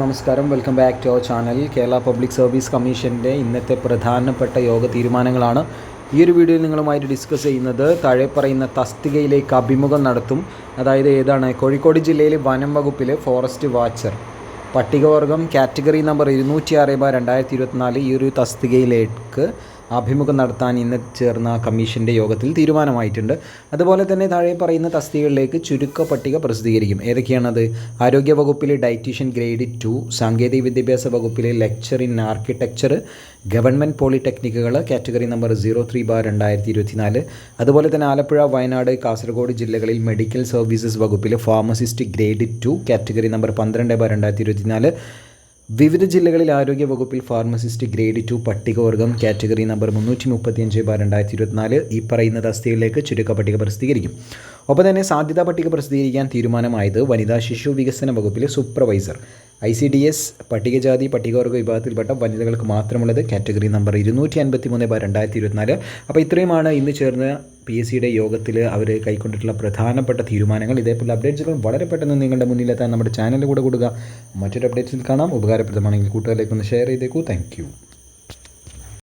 നമസ്കാരം. Welcome back to our channel. Kerala public service കമ്മീഷന്റെ ഇന്നത്തെ പ്രധാനപ്പെട്ട യോഗ തീരുമാനങ്ങളാണ്. ഈ ഒരു വീഡിയോയിൽ നിങ്ങളുമായിട്ട് ഡിസ്കസ് ചെയ്യുന്നത് താഴെ പറയുന്ന തസ്തികയിലേക്ക് അഭിമുഖം നടത്തും. അതായത് ഏതാണ്? കോഴിക്കോട് ജില്ലയിലെ വനം വകുപ്പിലെ ഫോറസ്റ്റ് വാച്ചർ. പട്ടികവർഗം കാറ്റഗറി നമ്പർ ഇരുന്നൂറ്റി ആറ് ബാർ രണ്ടായിരത്തി ഇരുപത്തിനാല് ഈ ഒരു തസ്തികയിലേക്ക് അഭിമുഖം നടത്താൻ ഇന്ന് ചേർന്ന കമ്മീഷന്റെ യോഗത്തിൽ തീരുമാനമായിട്ടുണ്ട്. അതുപോലെ തന്നെ താഴെ പറയുന്ന തസ്തികകളിലേക്ക് ചുരുക്ക പട്ടിക പ്രസിദ്ധീകരിക്കും. ഏതൊക്കെയാണത്? ആരോഗ്യ വകുപ്പിലെ ഡയറ്റീഷ്യൻ ഗ്രേഡ് ടു സാങ്കേതിക വിദ്യാഭ്യാസ വകുപ്പിലെ lecture in architecture government പോളിടെക്നിക്കുകൾ category number zero three bar രണ്ടായിരത്തി ഇരുപത്തിനാല് അതുപോലെ തന്നെ ആലപ്പുഴ വയനാട് കാസർഗോഡ് ജില്ലകളിൽ മെഡിക്കൽ സർവീസസ് വകുപ്പിലെ pharmacist grade two category number പന്ത്രണ്ട് ബാർ രണ്ടായിരത്തി ഇരുപത്തിനാല് വിവിധ ജില്ലകളിൽ ആരോഗ്യ വകുപ്പിൽ ഫാർമസിസ്റ്റ് ഗ്രേഡ് ടു പട്ടികവർഗം കാറ്റഗറി നമ്പർ മുന്നൂറ്റി മുപ്പത്തിയഞ്ച് ബാർ രണ്ടായിരത്തി ഇരുപത്തിനാല് ഈ പറയുന്ന തസ്തികയിലേക്ക് ചുരുക്ക പട്ടിക പ്രസിദ്ധീകരിക്കും. ഒപ്പം തന്നെ സാധ്യതാ പട്ടിക പ്രസിദ്ധീകരിക്കാൻ തീരുമാനമായത് വനിതാ ശിശു വികസന വകുപ്പിലെ supervisor. I C D S പട്ടികജാതി പട്ടികവർഗ വിഭാഗത്തിൽപ്പെട്ട വനിതകൾക്ക് മാത്രമുള്ളത് കാറ്റഗറി നമ്പർ ഇരുന്നൂറ്റി അൻപത്തി മൂന്ന് ബാർ രണ്ടായിരത്തി ഇരുപത്തിനാല് അപ്പോൾ ഇത്രയുമാണ് ഇന്ന് ചേർന്ന പി എസ് സിയുടെ യോഗത്തിൽ അവർ കൈക്കൊണ്ടിട്ടുള്ള പ്രധാനപ്പെട്ട തീരുമാനങ്ങൾ. ഇതേപോലെ അപ്ഡേറ്റ്സുകൾ വളരെ പെട്ടെന്ന് നിങ്ങളുടെ മുന്നിലെത്താൻ നമ്മുടെ ചാനലിൽ കൂടെ കൊടുക്കുക. മറ്റൊരു അപ്ഡേറ്റ്സിൽ കാണാം. ഉപകാരപ്രദമാണെങ്കിൽ കൂട്ടുകാരിലേക്ക് ഒന്ന് ഷെയർ ചെയ്തേക്കൂ. താങ്ക്